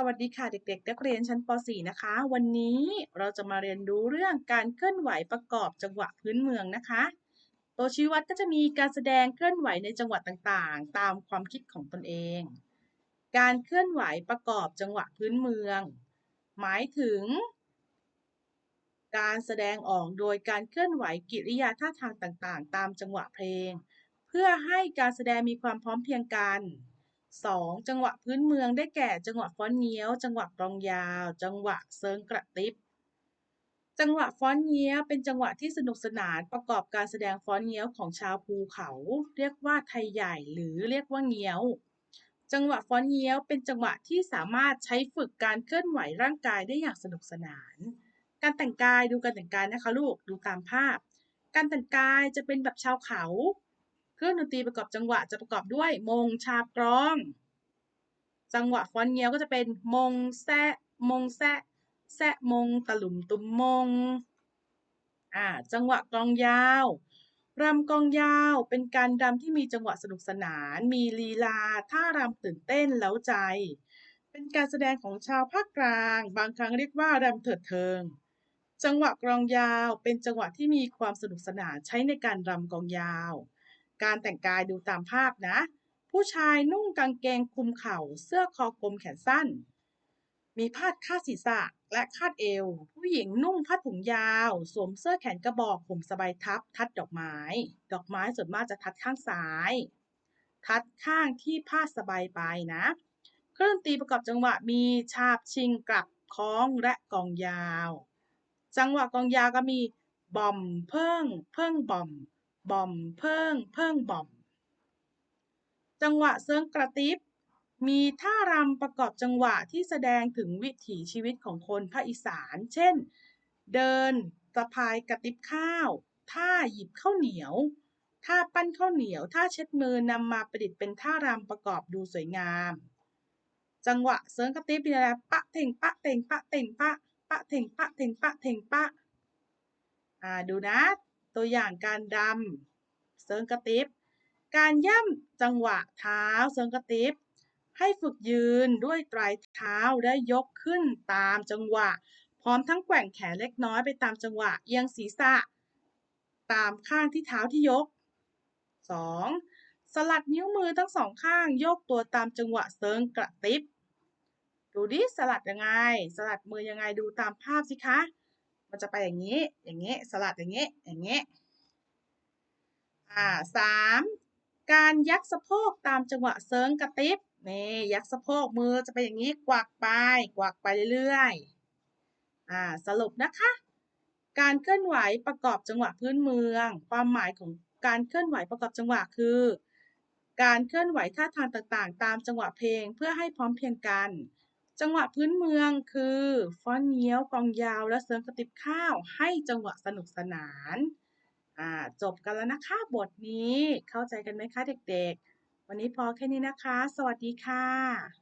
สวัสดีค่ะเด็กๆนักเรียนชั้นป .4 นะคะ วันนี้เราจะมาเรียนรู้เรื่องการเคลื่อนไหวประกอบจังหวะพื้นเมืองนะคะตัวชี้วัดก็จะมีการแสดงเคลื่อนไหวในจังหวัดต่างๆ ตามความคิดของตนเอง การเคลื่อนไหวประกอบจังหวะพื้นเมือง หมายถึง การแสดงออกโดยการเคลื่อนไหวกิริยาท่าทางต่างๆ ตามจังหวะเพลง เพื่อให้การแสดงมีความพร้อมเพรียงกัน 2. จังหวะพื้นเมืองได้แก่ จังหวะฟ้อนเงี้ยว จังหวะกลองยาว จังหวะเซิงกระติบจังหวะฟ้อนเงี้ยวเป็นจังหวะที่สนุกสนานประกอบการแสดงฟ้อนเงี้ยวของชาวภูเขา เรียกว่าไทยใหญ่หรือเรียกว่าเงี้ยว จังหวะฟ้อนเงี้ยวเป็นจังหวะที่สามารถใช้ฝึกการเคลื่อนไหวร่างกายได้อย่างสนุกสนาน การแต่งกายดูการแต่งกายนะคะลูกดูตามภาพ การแต่งกายจะเป็นแบบชาวเขา เครื่องดนตรีประกอบจังหวะจะประกอบด้วยมงชาบกรอง จังหวะฟ้อนเงี้ยวก็จะเป็นมงแซะมงแซะแซะมงตะลุมตุมมงอ่าจังหวะกลองยาวรำกองยาวเป็นการรำที่มีจังหวะสนุกสนาน มีลีลาท่ารำตื่นเต้นแล้วใจ เป็นการแสดงของชาวภาคกลาง บางครั้งเรียกว่ารำเถิดเทิง จังหวะกลองยาวเป็นจังหวะที่มีความสนุกสนานใช้ในการรำกองยาว การแต่งกายดูตามภาพนะ ผู้ชายนุ่งกางเกงคลุมเข่า เสื้อคอกลมแขนสั้น มีพาดคาดศีรษะและคาดเอว ผู้หญิงนุ่งผ้าถุงยาว สวมเสื้อแขนกระบอกผมสบายทับ ทัดดอกไม้ ดอกไม้ส่วนมากจะทัดข้างซ้าย ทัดข้างที่ผ้าสบายไปนะ เครื่องดนตรีประกอบจังหวะมีชาบชิงกลับคล้องและกองยาว จังหวะกองยาวก็มีบอมเพิ่ง เพิ่งบอม บอมเพิ่งเพิ่งบอม จังหวะเซิงกระติบมีท่ารำประกอบจังหวะที่แสดงถึงวิถีชีวิตของคนภาคอีสาน เช่น เดินสะพายกระติบข้าว ท่าหยิบข้าวเหนียว ท่าปั้นข้าวเหนียว ท่าเช็ดมือนำมาประดิษฐ์เป็นท่ารำประกอบดูสวยงาม จังหวะเซิงกระติบเป็นอะไรปะเท่งปะเท่งปะเท่งปะปะเท่งปะเท่งปะเท่งปะ อ่าดูนะ ตัวอย่างการดำเซิงกระติบ การย่ำจังหวะเท้าเซิงกระติบ ให้ฝึกยืนด้วยปลายเท้าและยกขึ้นตามจังหวะ พร้อมทั้งแกว่งแขนเล็กน้อยไปตามจังหวะเอียงศีรษะ ตามข้างที่เท้าที่ยก 2. สลัดนิ้วมือทั้งสองข้างยกตัวตามจังหวะเซิงกระติบดูดิสลัดยังไง สลัดมือยังไงดูตามภาพสิคะ มันจะไปอย่างนี้ อย่างนี้ สลัดอย่างนี้ อย่างนี้ อ่าสามการยักสะโพกตามจังหวะเซิงกระติบนี่ยักสะโพกมือจะไปอย่างนี้กวักไป กวักไปเรื่อยๆ อ่าสรุปนะคะ การเคลื่อนไหวประกอบจังหวะพื้นเมือง ความหมายของการเคลื่อนไหวประกอบจังหวะคือ การเคลื่อนไหวท่าทางต่างๆ ตามจังหวะเพลงเพื่อให้พร้อมเพียงกัน จังหวะพื้นเมืองคือฟ้อนเงี้ยวกองยาวและเสริมกระติบข้าวให้จังหวะสนุกสนานอ่าจบกันแล้วนะคะบทนี้เข้าใจกันไหมคะเด็กๆ วันนี้พอแค่นี้นะคะ สวัสดีค่ะ